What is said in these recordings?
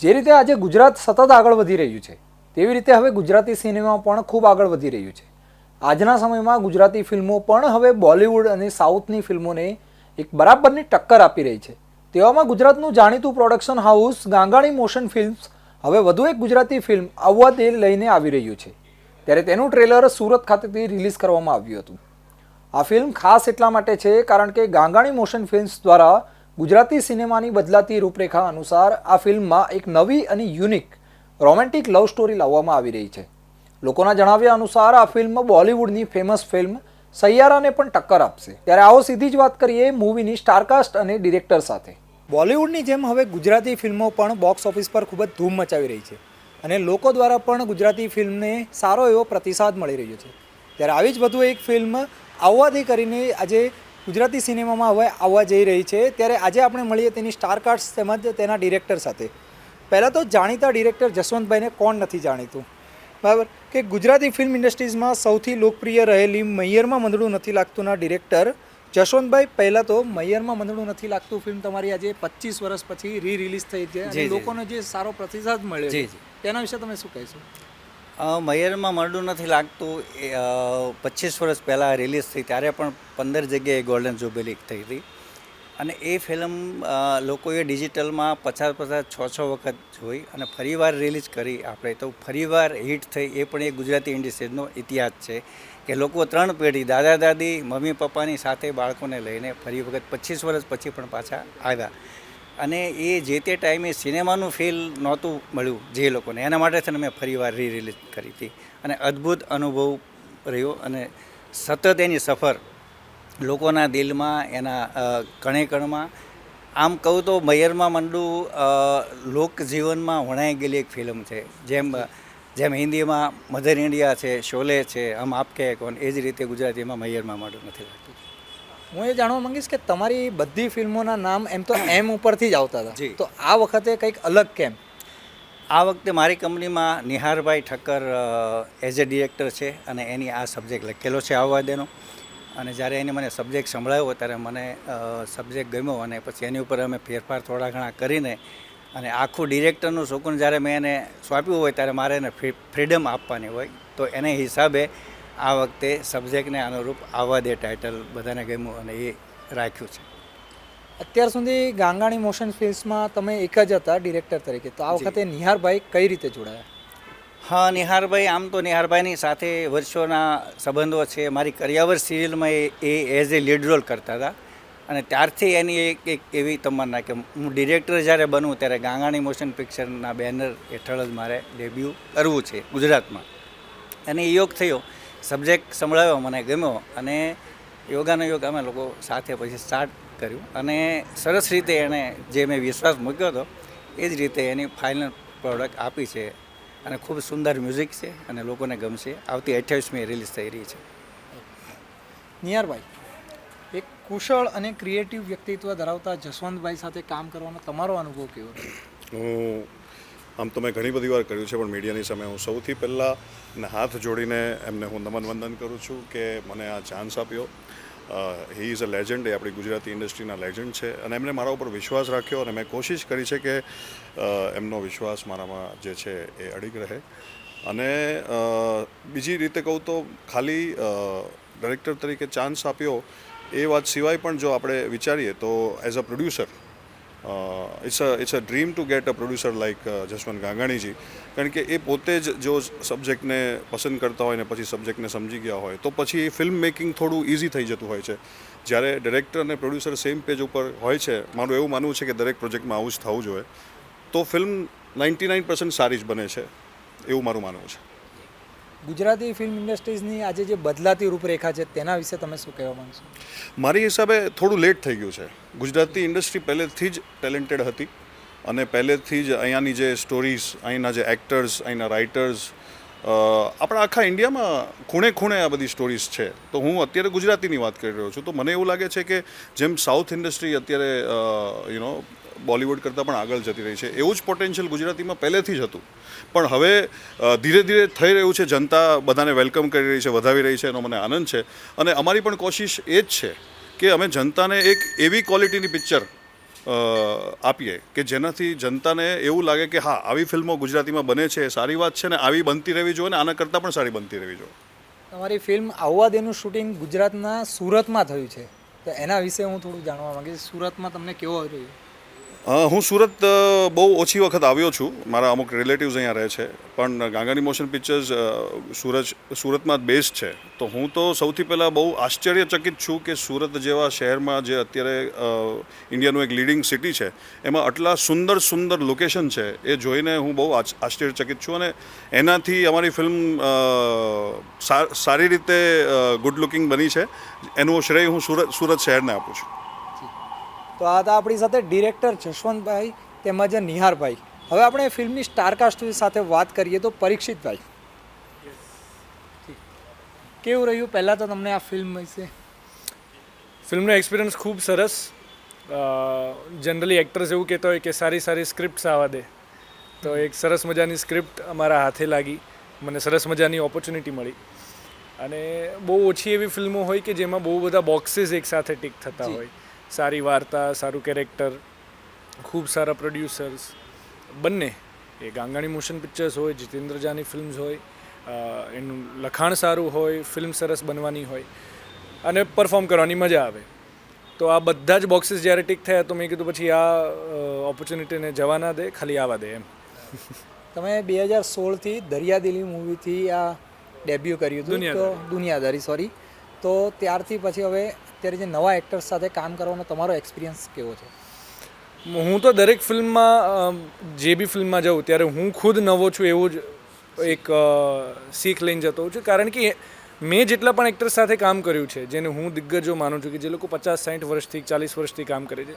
જે રીતે આજે ગુજરાત સતત આગળ વધી રહ્યું છે, તેવી રીતે હવે ગુજરાતી સિનેમા પણ ખૂબ આગળ વધી રહ્યું છે. આજના સમયમાં ગુજરાતી ફિલ્મો પણ હવે બોલિવૂડ અને સાઉથની ફિલ્મોને એક બરાબરની ટક્કર આપી રહી છે. તેવામાં ગુજરાતનું જાણીતું production house Gangani motion films હવે વધુ એક ગુજરાતી ફિલ્મ આવવા તે લઈને આવી રહ્યું છે. ત્યારે તેનું ટ્રેલર સુરત ખાતેથી રિલીઝ કરવામાં આવ્યું હતું. આ ફિલ્મ ખાસ એટલા માટે છે કારણ કે ગાંગાણી મોશન ફિલ્મ્સ દ્વારા ગુજરાતી સિનેમાની બદલાતી રૂપરેખા અનુસાર આ ફિલ્મમાં એક નવી અને યુનિક રોમેન્ટિક લવ સ્ટોરી લાવવામાં આવી રહી છે. લોકોના જણાવ્યા અનુસાર આ ફિલ્મ બોલિવૂડની ફેમસ ફિલ્મ સૈયારાને પણ ટક્કર આપશે. ત્યારે આવો સીધી જ વાત કરીએ મૂવીની સ્ટારકાસ્ટ અને ડિરેક્ટર સાથે. બોલિવૂડની જેમ હવે ગુજરાતી ફિલ્મો પણ બોક્સ ઓફિસ પર ખૂબ જ ધૂમ મચાવી રહી છે અને લોકો દ્વારા પણ ગુજરાતી ફિલ્મને સારો એવો પ્રતિસાદ મળી રહ્યો છે. ત્યારે આવી જ વધુ એક ફિલ્મ આવવાથી કરીને આજે ગુજરાતી સિનેમામાં હવે આવવા જઈ રહી છે. ત્યારે આજે આપણે મળીએ તેની સ્ટારકાસ્ટ તેમજ તેના ડિરેક્ટર સાથે. પહેલાં તો જાણીતા ડિરેક્ટર જસવંતભાઈને કોણ નથી જાણીતું? બરાબર? કે ગુજરાતી ફિલ્મ ઇન્ડસ્ટ્રીઝમાં સૌથી લોકપ્રિય રહેલી મૈયરમાં મંદડું નથી લાગતુંના ડિરેક્ટર જશવંતભાઈ પહેલાં તો મૈયરમાં મંદડું નથી લાગતું ફિલ્મ તમારી આજે પચીસ વર્ષ પછી રી રિલીઝ થઈ છે. લોકોનો જે સારો પ્રતિસાદ મળ્યો છે તેના વિશે તમે શું કહેશો? મયરમાં મરડું નથી લાગતું. એ પચીસ વર્ષ પહેલાં રિલીઝ થઈ, ત્યારે પણ પંદર જગ્યાએ ગોલ્ડન જુબેલી થઈ હતી. અને એ ફિલ્મ લોકોએ ડિજિટલમાં પચાસ પચાસ છ છ વખત જોઈ અને ફરીવાર રિલીઝ કરી આપણે. તો ફરીવાર હિટ થઈ, એ પણ એક ગુજરાતી ઇન્ડસ્ટ્રીઝનો ઇતિહાસ છે કે લોકો ત્રણ પેઢી, દાદા, દાદી, મમ્મી, પપ્પાની સાથે બાળકોને લઈને ફરી વખત પચીસ વર્ષ પછી પણ પાછા આવ્યા. અને એ જે તે ટાઈમે સિનેમાનું ફીલ નહોતું મળ્યું જે લોકોને. એના માટે થઈને મેં ફરીવાર રી રિલીઝ કરી હતી. અને અદ્ભુત અનુભવ રહ્યો અને સતત એની સફર લોકોના દિલમાં, એના કણે કણમાં. આમ કહું તો મયરમાં મંડું લોકજીવનમાં વણાઈ ગયેલી એક ફિલ્મ છે. જેમ જેમ હિન્દીમાં મધર ઇન્ડિયા છે શોલે છે હમ આપકે કોણ? એ જ રીતે ગુજરાતીમાં મયરમાં મંડું નથી લાગતું. હું એ જાણવા માંગીશ કે તમારી બધી ફિલ્મોના નામ એમ તો એમ ઉપરથી જ આવતા હતા. તો આ વખતે કંઈક અલગ કેમ? આ વખતે મારી કંપનીમાં નિહારભાઈ ઠક્કર એઝ એ ડિરેક્ટર છે અને એની આ સબ્જેક્ટ લખેલો છે આવવા દેનો. અને જ્યારે એને મને સબ્જેક્ટ સંભળાવ્યો ત્યારે મને સબ્જેક્ટ ગમ્યો અને પછી એની ઉપર અમે ફેરફાર થોડા ઘણા કરીને અને આખું ડિરેક્ટરનું સુકૂન જ્યારે મેં એને સોંપ્યું હોય ત્યારે મારે એને ફ્રીડમ આપવાની હોય તો એને હિસાબે આ વખતે સબ્જેક્ટને અનુરૂપ આવવા દે ટાઇટલ બધાને ગમ્યું અને એ રાખ્યું છે. અત્યાર સુધી ગાંગાણી મોશન ફિલ્મ્સમાં તમે એક જ હતા ડિરેક્ટર તરીકે. તો આ વખતે નિહારભાઈ કઈ રીતે જોડાયા? હા નિહારભાઈ આમ તો નિહારભાઈની સાથે વર્ષોના સંબંધો છે. મારી કરિયાવર સિરિયલમાં એ એ એઝ એ લીડ રોલ કરતા હતા. અને ત્યારથી એની એક એક એવી તમન્ના કે હું ડિરેક્ટર જ્યારે બનું ત્યારે ગાંગાણી મોશન પિક્ચરના બેનર હેઠળ જ મારે ડેબ્યુ કરવું છે ગુજરાતમાં. અને એ યોગ થયો. સબ્જેક્ટ સંભળાવ્યો મને ગમ્યો અને યોગાનો યોગ અમે લોકો સાથે પછી સ્ટાર્ટ કર્યું. અને સરસ રીતે એણે જે મેં વિશ્વાસ મૂક્યો હતો એ જ રીતે એની ફાઇનલ પ્રોડક્ટ આપી છે. અને ખૂબ સુંદર મ્યુઝિક છે અને લોકોને ગમશે. આવતી અઠ્યાવીસમી રિલીઝ થઈ રહી છે. નિયારભાઈ એક કુશળ અને ક્રિએટિવ વ્યક્તિત્વ ધરાવતા જસવંતભાઈ સાથે કામ કરવાનો તમારો અનુભવ કેવો હું આમ તો મેં ઘણી બધી વાર કર્યું છે, પણ મીડિયાની સામે હું સૌથી પહેલાં હાથ જોડીને એમને હું નમન વંદન કરું છું કે મને આ ચાન્સ આપ્યો. હી ઇઝ અ લેજન્ડ એ આપણી ગુજરાતી ઇન્ડસ્ટ્રીના લેજન્ડ છે. અને એમણે મારા ઉપર વિશ્વાસ રાખ્યો અને મેં કોશિશ કરી છે કે એમનો વિશ્વાસ મારામાં જે છે એ અડીગ રહે. અને બીજી રીતે કહું તો ખાલી ડાયરેક્ટર તરીકે ચાન્સ આપ્યો એ વાત સિવાય પણ જો આપણે વિચારીએ તો as a producer it's a it's a dream to get a producer like Jaswant ગાંગાણીજી કારણ કે એ પોતે જ જો સબ્જેક્ટને પસંદ કરતા હોય ને પછી સબ્જેક્ટને સમજી ગયા હોય, તો પછી ફિલ્મ મેકિંગ થોડું ઇઝી થઈ જતું હોય છે. જ્યારે ડિરેક્ટર અને પ્રોડ્યુસર સેમ પેજ ઉપર હોય છે, મારું એવું માનવું છે કે દરેક પ્રોજેક્ટમાં આવું જ થવું જોઈએ. તો ફિલ્મ નાઇન્ટી નાઇન પર્સન્ટ સારી જ બને છે, એવું મારું માનવું છે. ગુજરાતી ફિલ્મ ઇન્ડસ્ટ્રીઝની આજે જે બદલાતી રૂપરેખા છે, તેના વિશે તમે શું કહેવા માંગશો? મારી હિસાબે થોડું લેટ થઈ ગયું છે. ગુજરાતી ઇન્ડસ્ટ્રી પહેલેથી જ ટેલેન્ટેડ હતી અને પહેલેથી જ અહીંયાની જે સ્ટોરીઝ અહીંના જે એક્ટર્સ અહીંના રાઇટર્સ આપણા આખા ઇન્ડિયામાં ખૂણે ખૂણે આ બધી સ્ટોરીઝ છે. તો હું અત્યારે ગુજરાતીની વાત કરી રહ્યો છું. તો મને એવું લાગે છે કે જેમ સાઉથ ઇન્ડસ્ટ્રી અત્યારે યુ નો બોલિવૂડ કરતાં પણ આગળ જતી રહી છે. એવું જ પોટેન્શિયલ ગુજરાતીમાં પહેલેથી જ હતું. પણ હવે ધીરે ધીરે થઈ રહ્યું છે. જનતા બધાને વેલકમ કરી રહી છે, વધાવી રહી છે એનો મને આનંદ છે. અને અમારી પણ કોશિશ એ જ છે કે અમે જનતાને એક એવી ક્વોલિટીની પિક્ચર આપીએ કે જેનાથી જનતાને એવું લાગે કે હા, આવી ફિલ્મો ગુજરાતીમાં બને છે સારી વાત છે ને આવી બનતી રહેવી જોઈએ ને આના કરતાં પણ સારી બનતી રહેવી જોઈએ. તમારી ફિલ્મ આવવા દેનું શૂટિંગ ગુજરાતના સુરતમાં થયું છે. તો એના વિશે હું થોડું જાણવા માગીશ. સુરતમાં તમને કેવો રહ્યું? હું સુરત બહુ ઓછી વખત આવ્યો છું. મારા અમુક રિલેટિવ્સ અહીંયા રહે છે. પણ ગાંગાની મોશન પિક્ચર્સ સુરત સુરતમાં બેસ્ટ છે. તો હું તો સૌથી પહેલાં બહુ આશ્ચર્યચકિત છું કે સુરત જેવા શહેરમાં જે અત્યારે ઇન્ડિયાનું એક લીડિંગ સિટી છે, એમાં આટલા સુંદર સુંદર લોકેશન છે, એ જોઈને હું બહુ આશ્ચર્યચકિત છું. અને એનાથી અમારી ફિલ્મ સારી રીતે ગુડ લુકિંગ બની છે. એનું શ્રેય હું સુરત સુરત શહેરને આપું છું. તો આ હતા આપણી સાથે ડિરેક્ટર જશવંતભાઈ તેમજ નિહારભાઈ. હવે આપણે ફિલ્મની સ્ટારકાસ્ટ સાથે વાત કરીએ તો પરીક્ષિતભાઈ. કેવું રહ્યું? પહેલાં તો તમને આ ફિલ્મ વિશે. ફિલ્મનો એક્સપિરિયન્સ ખૂબ સરસ. જનરલી એક્ટર્સ એવું કહેતા હોય કે સારી સારી સ્ક્રિપ્ટ્સ આવવા દે. તો એક સરસ મજાની સ્ક્રિપ્ટ અમારા હાથે લાગી. મને સરસ મજાની ઓપોર્ચ્યુનિટી મળી. અને બહુ ઓછી એવી ફિલ્મો હોય કે જેમાં બહુ બધા બોક્સીસ એકસાથે ટીક થતા હોય. સારી વાર્તા સારું કેરેક્ટર ખૂબ સારા પ્રોડ્યુસર્સ બંને એ ગાંગાણી મોશન પિક્ચર્સ હોય જીતેન્દ્ર જાની ફિલ્મ્સ હોય એનું લખાણ સારું હોય ફિલ્મ સરસ બનવાની હોય અને પરફોર્મ કરવાની મજા આવે. તો આ બધા જ બોક્સિસ જ્યારે ટીક થયા તો મેં કીધું પછી આ ઓપોર્ચ્યુનિટીને જવા ના દે ખાલી આવવા દે એમ. તમે બે હજાર સોળથી દરિયાદિલી મૂવીથી આ ડેબ્યુ કર્યું હતું. તો દુનિયાદારી. દુનિયાદારી સોરી તો ત્યારથી પછી હવે અત્યારે જે નવા એક્ટર્સ સાથે કામ કરવાનો તમારો એક્સપિરિયન્સ કેવો છે? હું તો દરેક ફિલ્મમાં જે બી ફિલ્મમાં જાઉં, ત્યારે હું ખુદ નવો છું એવું જ એક શીખ લઈને જતો હોઉં છું. કારણ કે મેં જેટલા પણ એક્ટર્સ સાથે કામ કર્યું છે, જેને હું દિગ્ગજો માનું છું કે જે લોકો પચાસ સાઠ વર્ષથી, ચાલીસ વર્ષથી કામ કરે છે,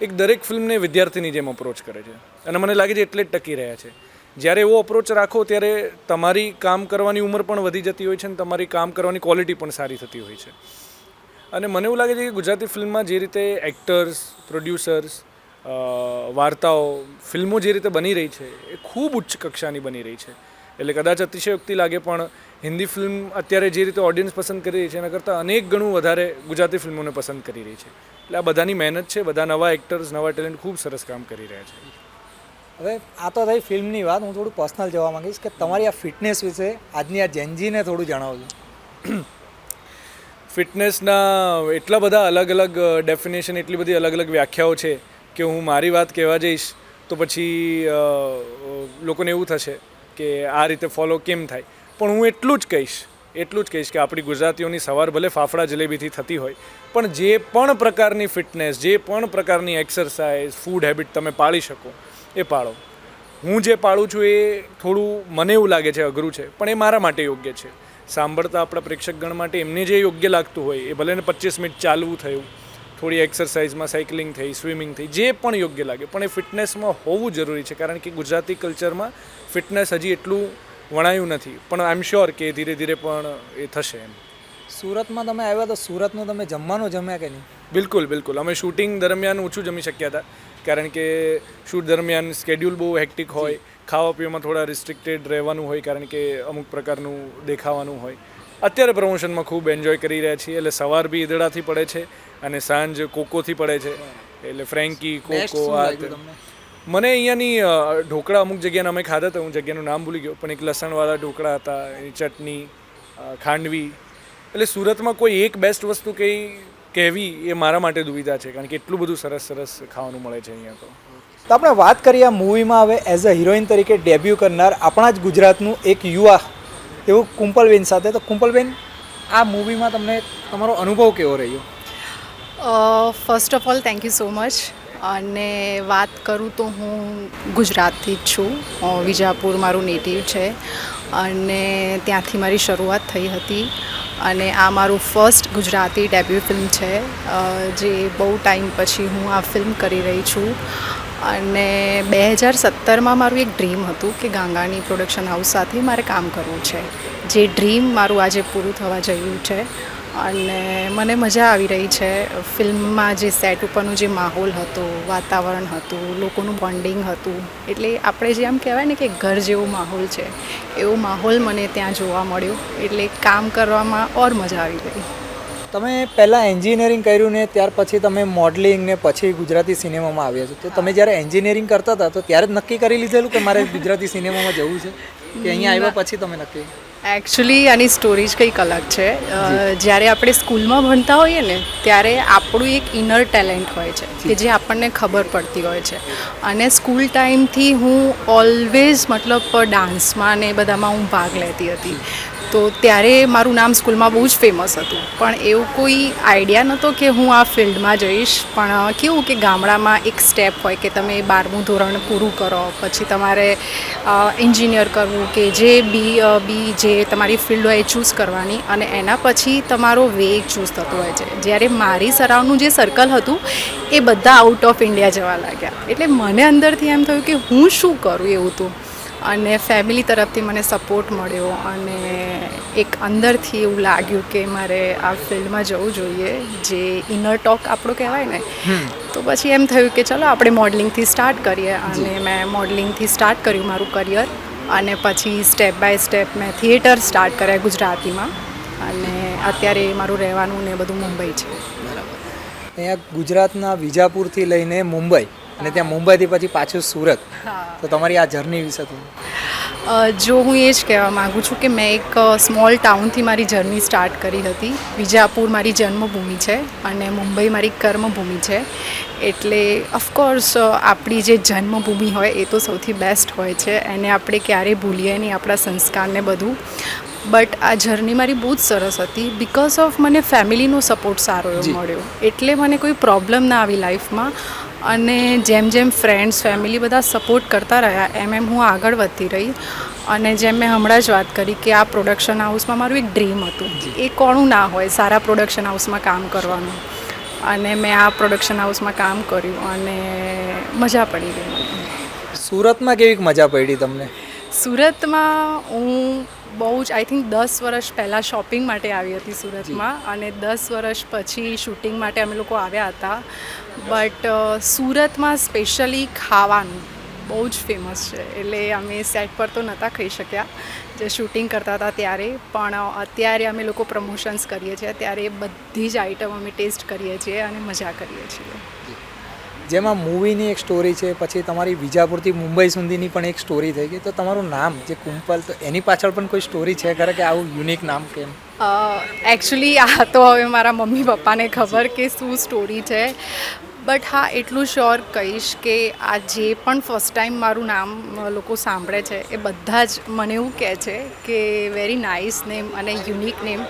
એક દરેક ફિલ્મને વિદ્યાર્થીની જેમ અપ્રોચ કરે છે. અને મને લાગે છે એટલે જ ટકી રહ્યા છે. જ્યારે એવો અપ્રોચ રાખો, ત્યારે તમારી કામ કરવાની ઉંમર પણ વધી જતી હોય છે અને તમારી કામ કરવાની ક્વોલિટી પણ સારી થતી હોય છે. અને મને એવું લાગે છે કે ગુજરાતી ફિલ્મમાં જે રીતે એક્ટર્સ પ્રોડ્યુસર્સ વાર્તાઓ ફિલ્મો જે રીતે બની રહી છે એ ખૂબ ઉચ્ચ કક્ષાની બની રહી છે. એટલે કદાચ અતિશયોક્તિ લાગે પણ હિન્દી ફિલ્મ અત્યારે જે રીતે ઓડિયન્સ પસંદ કરી રહી છે એના કરતાં અનેક ગણું વધારે ગુજરાતી ફિલ્મોને પસંદ કરી રહી છે. એટલે આ બધાની મહેનત છે બધા નવા એક્ટર્સ નવા ટેલેન્ટ ખૂબ સરસ કામ કરી રહ્યા છે. હવે આ તો થઈ ફિલ્મની વાત હું થોડું પર્સનલ જવા માંગીશ કે તમારી આ ફિટનેસ વિશે આજની આ જેનજીને થોડું જણાવજો. ફિટનેસના એટલા બધા અલગ અલગ ડેફિનેશન એટલી બધી અલગ અલગ વ્યાખ્યાઓ છે કે હું મારી વાત કહેવા જઈશ તો પછી લોકોને એવું થશે કે આ રીતે ફોલો કેમ થાય. પણ હું એટલું જ કહીશ, એટલું જ કહીશ કે આપણી ગુજરાતીઓની સવાર ભલે ફાફડા જલેબીથી થતી હોય, પણ જે પણ પ્રકારની ફિટનેસ જે પણ પ્રકારની એક્સરસાઇઝ ફૂડ હેબિટ તમે પાળી શકો, એ પાળો. હું જે પાળું છું એ થોડું મને એવું લાગે છે, અઘરું છે, પણ એ મારા માટે યોગ્ય છે. સાંભળતા આપણા પ્રેક્ષકગણ માટે એમને જે યોગ્ય લાગતું હોય એ ભલે ને પચીસ મિનિટ ચાલવું થયું થોડી એક્સરસાઇઝમાં સાયકલિંગ થઈ સ્વિમિંગ થઈ જે પણ યોગ્ય લાગે પણ એ ફિટનેસમાં હોવું જરૂરી છે કારણ કે ગુજરાતી કલ્ચરમાં ફિટનેસ હજી એટલું વણાયું નથી પણ આઈ એમ શ્યોર કે ધીરે ધીરે પણ એ થશે એમ. સુરતમાં તમે આવ્યા તો સુરતનું તમે જમવાનું જમ્યા કે નહીં? બિલકુલ બિલકુલ. અમે શૂટિંગ દરમિયાન ઓછું જમી શક્યા હતા કારણ કે શૂટ દરમિયાન સ્કેડ્યુલ બહુ હેક્ટિક હોય ખાવા પીવામાં થોડા રિસ્ટ્રિક્ટેડ રહેવાનું હોય કારણ કે અમુક પ્રકારનું દેખાવાનું હોય. અત્યારે પ્રમોશનમાં ખૂબ એન્જોય કરી રહ્યા છીએ. એટલે સવાર બી ઈદડાથી પડે છે અને સાંજ કોકોથી પડે છે. એટલે ફ્રેન્કી કોકો આ મને અહીંયાની ઢોકળા અમુક જગ્યાના અમે ખાધા હતા હું જગ્યાનું નામ ભૂલી ગયો પણ એક લસણવાળા ઢોકળા હતા એની ચટણી ખાંડવી. એટલે સુરતમાં કોઈ એક બેસ્ટ વસ્તુ કંઈ કહેવી એ મારા માટે દુવિધા છે કારણ કે એટલું બધું સરસ સરસ ખાવાનું મળે છે અહીંયા તો. તો આપણે વાત કરીએ આ મૂવીમાં હવે એઝ અ હિરોઈન તરીકે ડેબ્યુ કરનાર આપણા જ ગુજરાતનું એક યુવા, એવું કુંપલબેન સાથે. તો કુંપલબેન, આ મૂવીમાં તમને તમારો અનુભવ કેવો રહ્યો? First of all thank you so much અને વાત કરું તો હું ગુજરાતથી જ છું. વિજાપુર મારું નેટિવ છે. અને ત્યાંથી મારી શરૂઆત થઈ હતી. અને આ મારું ફર્સ્ટ ગુજરાતી ડેબ્યુ ફિલ્મ છે. જે બહુ ટાઈમ પછી હું આ ફિલ્મ કરી રહી છું. અને બે હજાર સત્તરમાં મારું એક ડ્રીમ હતું કે ગાંગાની પ્રોડક્શન હાઉસ સાથે મારે કામ કરવું છે. જે ડ્રીમ મારું આજે પૂરું થવા જયું છે અને મને મજા આવી રહી છે. ફિલ્મમાં જે સેટ ઉપરનું જે માહોલ હતો, વાતાવરણ હતું, લોકોનું બોન્ડિંગ હતું, એટલે આપણે જે આમ કહેવાય ને કે ઘર જેવો માહોલ છે, એવો માહોલ મને ત્યાં જોવા મળ્યો, એટલે કામ કરવામાં ઓર મજા આવી ગઈ. તમે પહેલાં એન્જિનિયરિંગ કર્યું ને ત્યાર પછી તમે મોડલિંગ ને પછી ગુજરાતી સિનેમામાં આવ્યા છો. તો તમે જ્યારે એન્જિનિયરિંગ કરતા હતા તો ત્યારે જ નક્કી કરી લીધેલું કે મારે ગુજરાતી સિનેમામાં જવું છે? કે અહીંયા આવ્યા પછી તમે નક્કી? એકચ્યુઅલી આની સ્ટોરી જ કંઈક અલગ છે. જ્યારે આપણે સ્કૂલમાં ભણતા હોઈએ ને ત્યારે આપણું એક ઇનર ટેલેન્ટ હોય છે કે જે આપણને ખબર પડતી હોય છે. અને સ્કૂલ ટાઈમથી હું ઓલવેઝ મતલબ ડાન્સમાં ને એ બધામાં હું ભાગ લેતી હતી. તો ત્યારે મારું નામ સ્કૂલમાં બહુ જ ફેમસ હતું. પણ એવું કોઈ આઈડિયા નહોતો કે હું આ ફિલ્ડમાં જઈશ. પણ કેવું કે ગામડામાં એક સ્ટેપ હોય કે તમે બારમું ધોરણ પૂરું કરો, પછી તમારે એન્જિનિયર કરવું કે જે બી બી, જે તમારી ફિલ્ડ હોય એ ચૂઝ કરવાની અને એના પછી તમારો વે ચૂઝ થતો હોય છે. જ્યારે મારી સરાઉન્ડનું જે સર્કલ હતું, એ બધા આઉટ ઓફ ઇન્ડિયા જવા લાગ્યા. એટલે મને અંદરથી એમ થયું કે હું શું કરું એવું હતું અને ફેમિલી તરફથી મને સપોર્ટ મળ્યો અને એક અંદરથી એવું લાગ્યું કે મારે આ ફિલ્ડમાં જવું જોઈએ જે ઇનર ટોક આપણો કહેવાય ને તો પછી એમ થયું કે ચલો આપણે મોડલિંગથી સ્ટાર્ટ કરીએ અને મેં મોડલિંગથી સ્ટાર્ટ કર્યું મારું કરિયર અને પછી સ્ટેપ બાય સ્ટેપ મેં થિયેટર સ્ટાર્ટ કર્યા ગુજરાતીમાં અને અત્યારે મારું રહેવાનું ને બધું મુંબઈ છે. બરાબર. અહીંયા ગુજરાતના વિજાપુરથી લઈને મુંબઈ અને ત્યાં મુંબઈથી પછી પાછું સુરત. તો તમારી આ જર્ની વિશે થોડું. જો હું એ જ કહેવા માગું છું કે મેં એક સ્મોલ ટાઉનથી મારી જર્ની સ્ટાર્ટ કરી હતી. વિજાપુર મારી જન્મભૂમિ છે અને મુંબઈ મારી કર્મભૂમિ છે. એટલે ઓફકોર્સ આપણી જે જન્મભૂમિ હોય એ તો સૌથી બેસ્ટ હોય છે. એને આપણે ક્યારેય ભૂલીએ નહીં આપણા સંસ્કારને બધું. બટ આ જર્ની મારી બહુ જ સરસ હતી. બિકોઝ ઓફ મને ફેમિલીનો સપોર્ટ સારો એવો મળ્યો. એટલે મને કોઈ પ્રોબ્લેમ ના આવી લાઈફમાં અને જેમ જેમ ફ્રેન્ડ્સ ફેમિલી બધા સપોર્ટ કરતા રહ્યા એમ એમ હું આગળ વધતી રહી. અને જેમ મેં હમણાં જ વાત કરી કે આ પ્રોડક્શન હાઉસમાં મારું એક ડ્રીમ હતું. એ કોણું ના હોય સારા પ્રોડક્શન હાઉસમાં કામ કરવાનું. અને મેં આ પ્રોડક્શન હાઉસમાં કામ કર્યું અને મજા પડી ગઈ સુરતમાં કેવી મજા પડી તમને? સુરતમાં હું બહુ જ આઈ થિંક દસ વર્ષ પહેલાં શોપિંગ માટે આવી હતી સુરતમાં અને દસ વર્ષ પછી શૂટિંગ માટે અમે લોકો આવ્યા હતા. બટ સુરતમાં સ્પેશિયલી ખાવાનું બહુ જ ફેમસ છે. એટલે અમે સેટ પર તો નહોતા ખાઈ શક્યા જે શૂટિંગ કરતા હતા ત્યારે. પણ અત્યારે અમે લોકો પ્રમોશન્સ કરીએ છીએ. ત્યારે બધી જ આઈટમ અમે ટેસ્ટ કરીએ છીએ અને મજા કરીએ છીએ. જેમાં મૂવીની એક સ્ટોરી છે, પછી તમારી વિજાપુરથી મુંબઈ સુધીની પણ એક સ્ટોરી થઈ ગઈ. તો તમારું નામ, જે કુંપલ, તો એની પાછળ પણ કોઈ સ્ટોરી છે ખરે કે આવું યુનિક નામ કેમ? એકચ્યુઅલી આ તો હવે મારા મમ્મી પપ્પાને ખબર કે શું સ્ટોરી છે. બટ હા એટલું શ્યોર કહીશ કે આ જે પણ ફર્સ્ટ ટાઈમ મારું નામ લોકો સાંભળે છે એ બધા જ મને એવું કહે છે કે વેરી નાઇસ નેમ અને યુનિક નેમ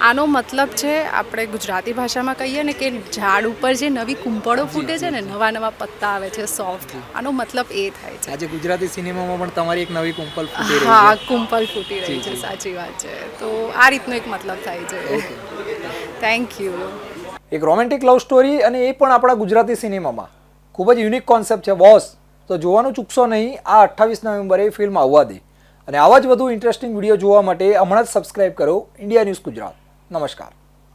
આનો મતલબ છે આપણે ગુજરાતી ભાષામાં કહીએ ને કે ઝાડ ઉપર જે નવી કુંપળો ફૂટે છે ને નવા નવા પત્તા આવે છે સોફ્ટ આનો મતલબ એ થાય છે. આજે ગુજરાતી સિનેમામાં પણ તમારી એક નવી કુંપલ હા કુંપલ ફૂટી રહી છે સાચી વાત છે. તો આ રીતનો એક મતલબ થાય છે. થેન્ક યુ એક રોમેન્ટિક લવ સ્ટોરી અને એ પણ આપણા ગુજરાતી સિનેમામાં ખૂબ જ યુનિક કોન્સેપ્ટ છે. બોસ તો જોવાનું ચૂકશો નહીં, આ અઠ્ઠાવીસ નવેમ્બરે ફિલ્મ આવવા દે. અને આવા જ વધુ ઇન્ટરેસ્ટિંગ વીડિયો જોવા માટે હમણાં જ સબસ્ક્રાઇબ કરો. ઇન્ડિયા ન્યૂઝ ગુજરાત નમસ્કાર.